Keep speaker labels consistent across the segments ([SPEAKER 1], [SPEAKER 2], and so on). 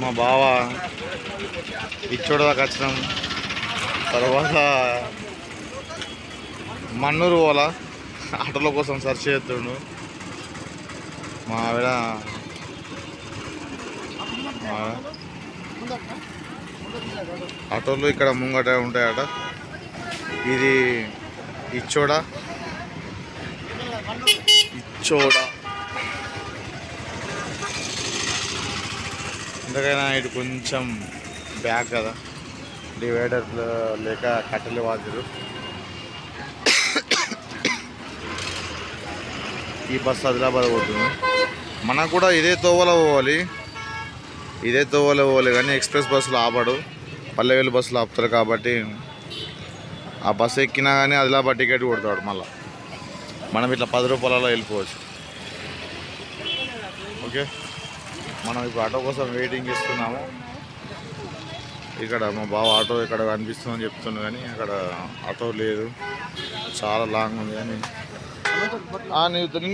[SPEAKER 1] మా బావ ఇచ్చోడదాకా వచ్చినాం. తర్వాత మన్నూరు పోలా ఆటోల కోసం సెర్చ్ చేస్తుండు. మా ఆవిడ ఆటోలు ఇక్కడ ముంగట ఉంటాయట. ఇది ఇచ్చోడ? ఇచ్చోడ? ఎందుకైనా ఇటు కొంచెం బ్యాక్ కదా. డివైడర్ లేక కట్టెలు వాదురు ఈ బస్సు ఆదిలాబాద్ పోతుంది. మనకు కూడా ఇదే తోవలో పోవాలి. ఇదే తోవలో పోవాలి కానీ ఎక్స్ప్రెస్ బస్సులు ఆపడు. పల్లెవేలు బస్సులు ఆపుతారు కాబట్టి ఆ బస్సు ఎక్కినా కానీ ఆదిలాబాద్ టికెట్ కొడతాడు మళ్ళీ. మనం ఇట్లా పది రూపాయలలో వెళ్ళిపోవచ్చు. ఓకే? మనం ఇప్పుడు ఆటో కోసం వెయిటింగ్ చేస్తున్నాము. ఇక్కడ మా బావ ఆటో ఇక్కడ కనిపిస్తుందని చెప్తున్నాను కానీ అక్కడ ఆటో లేదు. చాలా లాంగ్ ఉంది కానీ.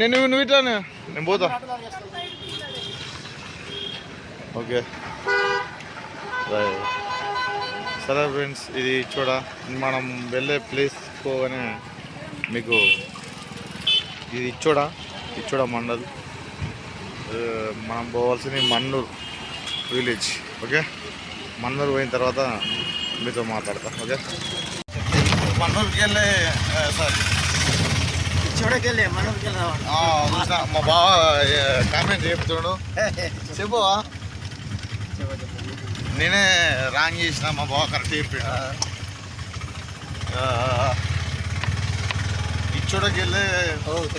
[SPEAKER 1] నేను నువ్వు ఇట్లానే. నేను పోతా. ఓకే. సరే ఫ్రెండ్స్ ఇది చూడ. మనం వెళ్ళే ప్లేస్ పోగానే మీకు ఇది ఇచ్చోడ ఇచ్చోడ మండల్. మనం పోవాల్సింది మన్నూర్ విలేజ్ ఓకే? మన్నూర్ పోయిన తర్వాత మీతో మాట్లాడతా ఓకే? మన్నూరుకి వెళ్ళే సారీ. మా బావ కామెంట్ చెప్తున్నాడు చెప్పు నేనే రాంగ్ చేసిన మా బావ కరెక్ట్ చెప్పాడు. ఇచ్చోడకి వెళ్ళే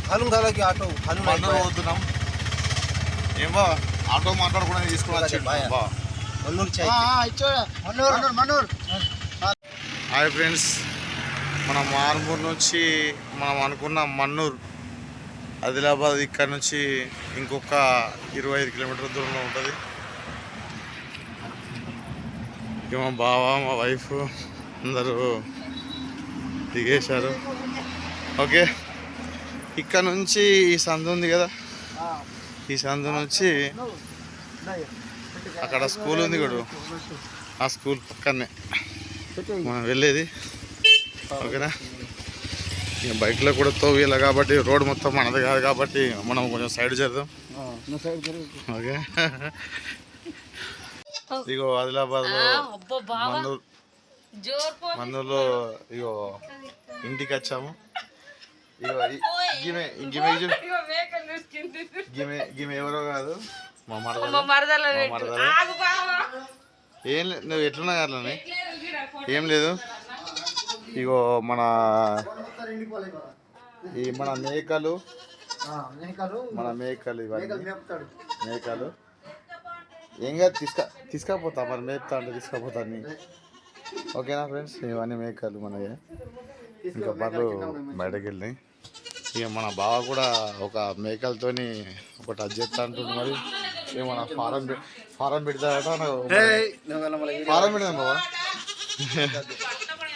[SPEAKER 2] కాలం కాలకి
[SPEAKER 1] ఆటో కాలం అవుతున్నాం ఏమో ఆటో మాట్లాడకుండా తీసుకుని హాయ్ ఫ్రెండ్స్. మన మార్మూర్ నుంచి మనం అనుకున్న మన్నూర్ ఆదిలాబాద్ ఇక్కడ నుంచి ఇంకొక ఇరవై ఐదు కిలోమీటర్ల దూరంలో ఉంటుంది. ఇక మా బావ మా వైఫ్ అందరూ దిగేశారు. ఓకే. ఇక్కడ నుంచి ఈ సందు ఉంది కదా? ఈ సందు నుంచి అక్కడ స్కూల్ ఉంది కూడా ఆ స్కూల్ పక్కనే. మనం వెళ్ళేది. ఓకేనా? ఇక బైక్లో కూడా తోవేయాలి కాబట్టి రోడ్ మొత్తం మనది కాదు కాబట్టి మనం కొంచెం సైడ్ చేద్దాం. ఓకే? ఇగో ఆదిలాబాద్లో మందూరు
[SPEAKER 3] పో
[SPEAKER 1] మందూరులో ఇగో ఇంటికి వచ్చాము. ఇగో ఈ- గిమె గిమె చూ-
[SPEAKER 3] ఇగో మేకలు చూసుకుంది
[SPEAKER 1] గిమె గిమె ఎవరో కాదు మా మరదలు ఏం లేదు నువ్వు ఎట్లున్నా అట్లనే ఏం లేదు ఇగో మన ఈ మన మేకలు మన మేకలు ఇవన్నీ మేకలు ఏం కాదు తీసుక తీసుకపోతా మరి మేపుతా అంటే తీసుకపోతా అన్ని ఓకేనా ఫ్రెండ్స్ ఇవన్నీ మేకలు మనవి ఇంకా బర్రెలు బయటకు వెళ్ళినాయి ఇక మన బావ కూడా ఒక మేకలతోని ఒకటి అది చేస్తా అంటుండు మరి. ఇక మన ఫారం ఫారం పెడతాడట ఫారం పెడదాం బాబా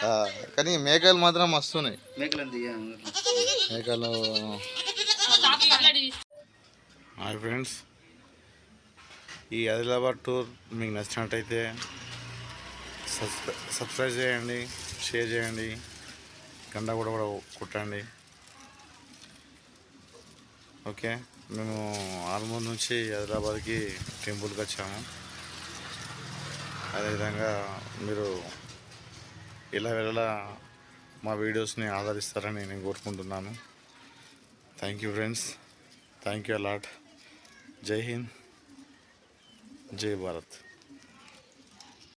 [SPEAKER 1] ఆ, కానీ మేకలు మాత్రం వస్తున్నాయి మేకలు. Hi friends. ఈ ఆదిలాబాద్ టూర్ మీకు నచ్చినట్టయితే సబ్స్క్రై సబ్స్క్రైబ్ చేయండి షేర్ చేయండి. గండ కూడా కూడా కుట్టండి. ఓకే మేము ఆల్మూర్ నుంచి హైదరాబాద్కి టెంపుల్కి వచ్చాము. అదేవిధంగా మీరు ఇలా వెళ్ళలా మా వీడియోస్ని ఆదరిస్తారని నేను కోరుకుంటున్నాను. Thank you friends thank you a lot. జై హింద్ జై భారత్.